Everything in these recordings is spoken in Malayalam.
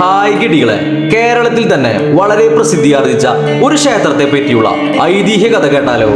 ഹായ് കിടികളെ കേരളത്തിൽ തന്നെ വളരെ പ്രസിദ്ധിയാർജിച്ച ഒരു ക്ഷേത്രത്തെ പറ്റിയുള്ള ഐതിഹ്യ കഥ കേട്ടാലോ?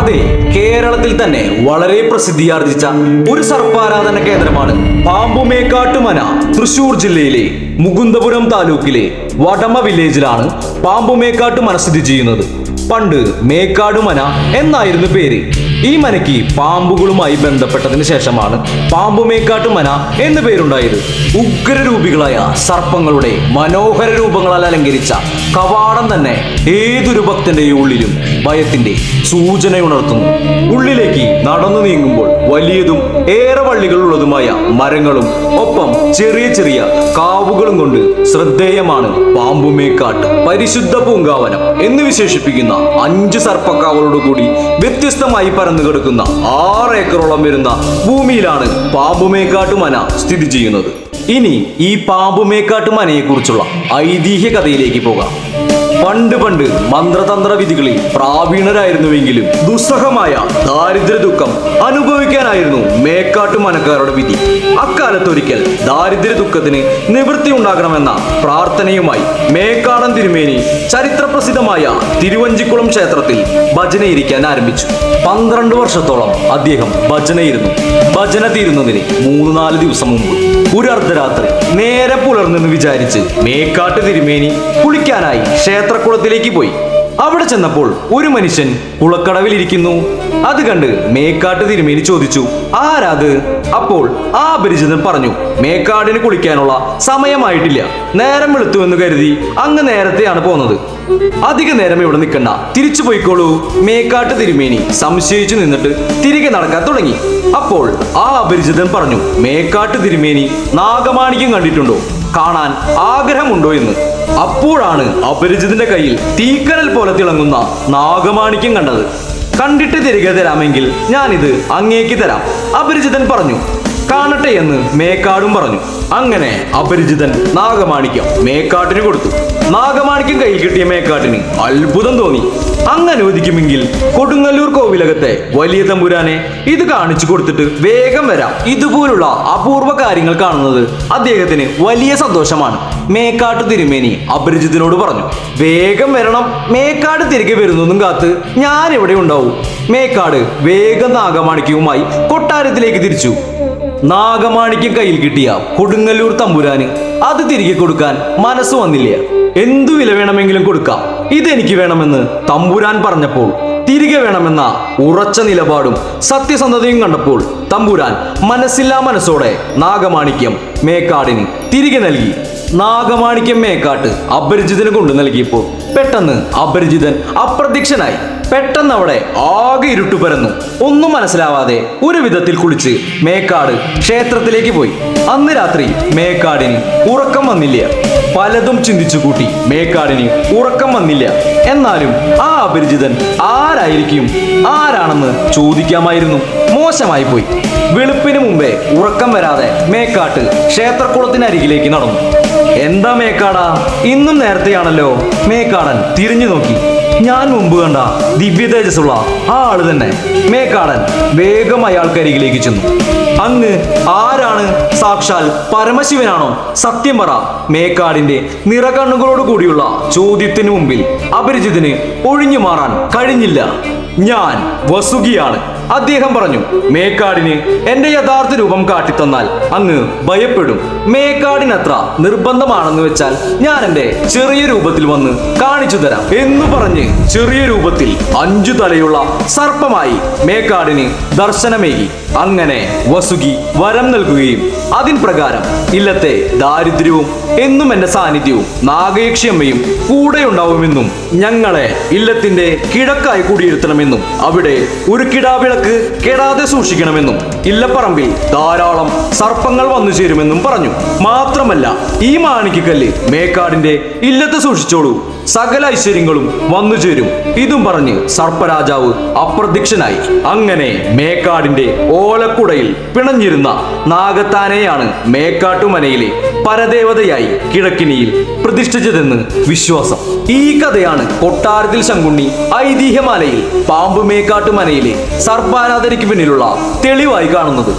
അതെ കേരളത്തിൽ തന്നെ വളരെ പ്രസിദ്ധിയാർജിച്ച ഒരു സർപ്പാരാധന കേന്ദ്രമാണ് പാമ്പുമേക്കാട്ടുമന തൃശൂർ ജില്ലയിലെ മുകുന്ദപുരം താലൂക്കിലെ വടമ വില്ലേജിലാണ് പാമ്പുമേക്കാട്ടുമന സ്ഥിതി ചെയ്യുന്നത്. പണ്ട് മേക്കാടുമന എന്നായിരുന്നു പേര്. ഈ മനയ്ക്ക് പാമ്പുകളുമായി ബന്ധപ്പെട്ടതിന് ശേഷമാണ് പാമ്പുമേക്കാട്ടുമന എന്ന് പേരുണ്ടായത്. ഉഗ്രരൂപികളായ സർപ്പങ്ങളുടെ മനോഹര രൂപങ്ങളാൽ അലങ്കരിച്ച കവാടം തന്നെ ഏതൊരു ഭക്തന്റെയും ഉള്ളിലും ഭയത്തിന്റെ സൂചനയുണർത്തുന്നു. ഉള്ളിലേക്ക് നടന്നു നീങ്ങുമ്പോൾ വലിയതും ഏറെ വള്ളികളുള്ളതുമായ മരങ്ങളും ഒപ്പം ചെറിയ ചെറിയ കാവുകളും കൊണ്ട് ശ്രദ്ധേയമാണ് പാമ്പുമേക്കാട്ട്. പരിശുദ്ധ പൂങ്കാവനം എന്ന് വിശേഷിപ്പിക്കുന്ന അഞ്ച് സർപ്പക്കാവലോട് കൂടി വ്യത്യസ്തമായി പരന്നു കിടക്കുന്ന ആറ് ഏക്കറോളം വരുന്ന ഭൂമിയിലാണ് പാമ്പുമേക്കാട്ട് മന സ്ഥിതി ചെയ്യുന്നത്. ഇനി ഈ പാമ്പുമേക്കാട്ട് മനയെക്കുറിച്ചുള്ള ഐതിഹ്യ കഥയിലേക്ക് പോകാം. പണ്ട് പണ്ട് മന്ത്രതന്ത്ര വിധികളിൽ പ്രാവീണരായിരുന്നുവെങ്കിലും ദുസ്സഹമായ ദാരിദ്ര്യ ദുഃഖം അനുഭവിക്കാനായിരുന്നു മേക്കാട്ടു മനക്കാരുടെ വിധി. അക്കാലത്തൊരിക്കൽ ദാരിദ്ര്യ ദുഃഖത്തിന് നിവൃത്തി ഉണ്ടാകണമെന്ന പ്രാർത്ഥനയുമായി മേക്കാടൻ തിരുമേനി ചരിത്രപ്രസിദ്ധമായ തിരുവഞ്ചിക്കുളം ക്ഷേത്രത്തിൽ ഭജനയിരിക്കാൻ ആരംഭിച്ചു. പന്ത്രണ്ട് വർഷത്തോളം അദ്ദേഹം ഭജനയിരുന്നു. ഭജന തീരുന്നതിന് മൂന്ന് നാല് ദിവസം മുമ്പ് ഒരു അർദ്ധരാത്രി നേരെ പുലർന്നെന്ന് വിചാരിച്ച് മേക്കാട്ട് തിരുമേനി കുളിക്കാനായി ക്ഷേത്രക്കുളത്തിലേക്ക് പോയി. അവിടെ ചെന്നപ്പോൾ ഒരു മനുഷ്യൻ കുളക്കടവിൽ ഇരിക്കുന്നു. അത് കണ്ട് മേക്കാട്ട് തിരുമേനി ചോദിച്ചു ആരാത്? അപ്പോൾ ആ അപരിചിതൻ പറഞ്ഞു മേക്കാടിന് കുളിക്കാനുള്ള സമയമായിട്ടില്ല. നേരം വെളുത്തു എന്ന് കരുതി അങ്ങ് നേരത്തെയാണ് പോന്നത്. അധിക നേരം ഇവിടെ നിൽക്കണ്ട. തിരിച്ചു പോയിക്കോളൂ. മേക്കാട്ട് തിരുമേനി സംശയിച്ചു നിന്നിട്ട് തിരികെ നടക്കാൻ തുടങ്ങി. അപ്പോൾ ആ അപരിചിതൻ പറഞ്ഞു മേക്കാട്ട് തിരുമേനി നാഗമാണിക്യം കണ്ടിട്ടുണ്ടോ? കാണാൻ ആഗ്രഹമുണ്ടോ എന്ന്. അപ്പോഴാണ് അപരിചിതന്റെ കയ്യിൽ തീക്കനൽ പോലെ തിളങ്ങുന്ന നാഗമാണിക്യം കണ്ടത്. കണ്ടിട്ട് തിരികെ തരാമെങ്കിൽ ഞാനിത് അങ്ങേക്ക് തരാം. അപരിചിതൻ പറഞ്ഞു കാണട്ടെ എന്ന് മേക്കാടും പറഞ്ഞു. അങ്ങനെ അപരിചിതൻ നാഗമാണിക്യം മേക്കാട്ടിന് കൊടുത്തു. നാഗമാണിക്യം കയ്യിൽ കിട്ടിയ മേക്കാട്ടിന് അത്ഭുതം തോന്നി. അങ്ങനെ ഒതുക്കുമെങ്കിൽ കൊടുങ്ങല്ലൂർ കോവിലകത്തെ വലിയ തമ്പുരാനെ ഇത് കാണിച്ചു കൊടുത്തിട്ട് വേഗം വരാം. ഇതുപോലുള്ള അപൂർവ കാര്യങ്ങൾ കാണുന്നത് അദ്ദേഹത്തിന് വലിയ സന്തോഷമാണ്. മേക്കാട്ട് തിരുമേനി അപരിചിതനോട് പറഞ്ഞു വേഗം വരണം. മേക്കാട് തിരികെ വരുന്നതും കാത്ത് ഞാൻ ഇവിടെ ഉണ്ടാവും. മേക്കാട് വേഗം നാഗമാണിക്യവുമായി കൊട്ടാരത്തിലേക്ക് തിരിച്ചു. നാഗമാണിക്യം കയ്യിൽ കിട്ടിയ കൊടുങ്ങല്ലൂർ തമ്പുരാന്. അത് തിരികെ കൊടുക്കാൻ മനസ്സ് വന്നില്ല. എന്തു വില വേണമെങ്കിലും കൊടുക്കാം. ഇതെനിക്ക് വേണമെന്ന് തമ്പുരാൻ പറഞ്ഞപ്പോൾ തിരികെ വേണമെന്ന ഉറച്ച നിലപാടും സത്യസന്ധതയും കണ്ടപ്പോൾ തമ്പുരാൻ മനസ്സില്ലാ മനസ്സോടെ നാഗമാണിക്യം മേക്കാടിന് തിരികെ നൽകി. നാഗമാണിക്യം മേക്കാട്ട് അപരിചിതന് കൊണ്ടു നൽകിയപ്പോൾ പെട്ടെന്ന് അപരിചിതൻ അപ്രത്യക്ഷനായി. പെട്ടെന്ന് അവിടെ ആകെ ഇരുട്ടു പരന്നു. ഒന്നും മനസ്സിലാവാതെ ഒരു വിധത്തിൽ കുളിച്ച് മേക്കാട് ക്ഷേത്രത്തിലേക്ക് പോയി. അന്ന് രാത്രി മേക്കാടിന് ഉറക്കം വന്നില്ല. പലതും ചിന്തിച്ചു കൂട്ടി മേക്കാടിന് ഉറക്കം വന്നില്ല. എന്നാലും ആ അപരിചിതൻ ആരായിരിക്കും ആരാണെന്ന് ചോദിക്കാമായിരുന്നു. മോശമായി പോയി. വെളുപ്പിന് മുമ്പേ ഉറക്കം വരാതെ മേക്കാട്ട് ക്ഷേത്രക്കുളത്തിനരികിലേക്ക് നടന്നു. എന്താ മേക്കാടാ? ഇന്നും നേരത്തെയാണല്ലോ. മേക്കാടൻ തിരിഞ്ഞു നോക്കി. ഞാൻ മുമ്പ് കണ്ട ദിവ്യ തേജസ്സുള്ള ആ ആൾ തന്നെ. മേക്കാടൻ വേഗം അയാൾക്കരികിലേക്ക് ചെന്നു. അങ്ങ് ആരാണ്? സാക്ഷാൽ പരമശിവനാണോ? സത്യം പറ. മേക്കാടിന്റെ നിറകണ്ണുകളോട് കൂടിയുള്ള ചോദ്യത്തിന് മുമ്പിൽ അപരിചിതന് ഒഴിഞ്ഞു മാറാൻ കഴിഞ്ഞില്ല. ഞാൻ വസുകിയാണ്. അദ്ദേഹം പറഞ്ഞു മേക്കാടിന് എന്റെ യഥാർത്ഥ രൂപം കാട്ടിത്തന്നാൽ അങ്ങ് ഭയപ്പെടും. മേക്കാടിനത്ര നിർബന്ധമാണെന്ന് വെച്ചാൽ ഞാൻ എന്റെ ചെറിയ രൂപത്തിൽ വന്ന് കാണിച്ചു തരാം. എന്ന് പറഞ്ഞ് ചെറിയ രൂപത്തിൽ അഞ്ചു തലയുള്ള സർപ്പമായി മേക്കാടിന് ദർശനമേകി. അങ്ങനെ വസുകി വരം നൽകുകയും അതിൻ പ്രകാരം ഇല്ലത്തെ ദാരിദ്ര്യവും എന്നും എന്റെ സാന്നിധ്യവും നാഗയക്ഷിയമ്മയും കൂടെ ഉണ്ടാവുമെന്നും ഞങ്ങളെ ഇല്ലത്തിന്റെ കിഴക്കായി കൂടിയിരുത്തണമെന്നും അവിടെ ഒരു കിടാവിളക്ക് കെടാതെ സൂക്ഷിക്കണമെന്നും ഇല്ലപ്പറമ്പിൽ ധാരാളം സർപ്പങ്ങൾ വന്നു ചേരുമെന്നും പറഞ്ഞു. മാത്രമല്ല ഈ മാണിക്കക്കല്ല് മേക്കാടിന്റെ ഇല്ലത്ത് സൂക്ഷിച്ചോളൂ. സകല ഐശ്വര്യങ്ങളും വന്നു ചേരും. ഇതും പറഞ്ഞ് സർപ്പരാജാവ് അപ്രത്യക്ഷനായി. അങ്ങനെ മേക്കാടിന്റെ ഓലക്കുടയിൽ പിണഞ്ഞിരുന്ന നാഗത്താനെയാണ് മേക്കാട്ടുമനയിലെ പരദേവതയായി കിഴക്കിനിയിൽ പ്രതിഷ്ഠിച്ചതെന്ന് വിശ്വാസം. ഈ കഥയാണ് കൊട്ടാരത്തിൽ ശങ്കുണ്ണി ഐതിഹ്യമാലയിൽ പാമ്പ് മേക്കാട്ടുമനയിലെ സർപ്പാരാധനയ്ക്ക് പിന്നിലുള്ള തെളിവായി കാണുന്നത്.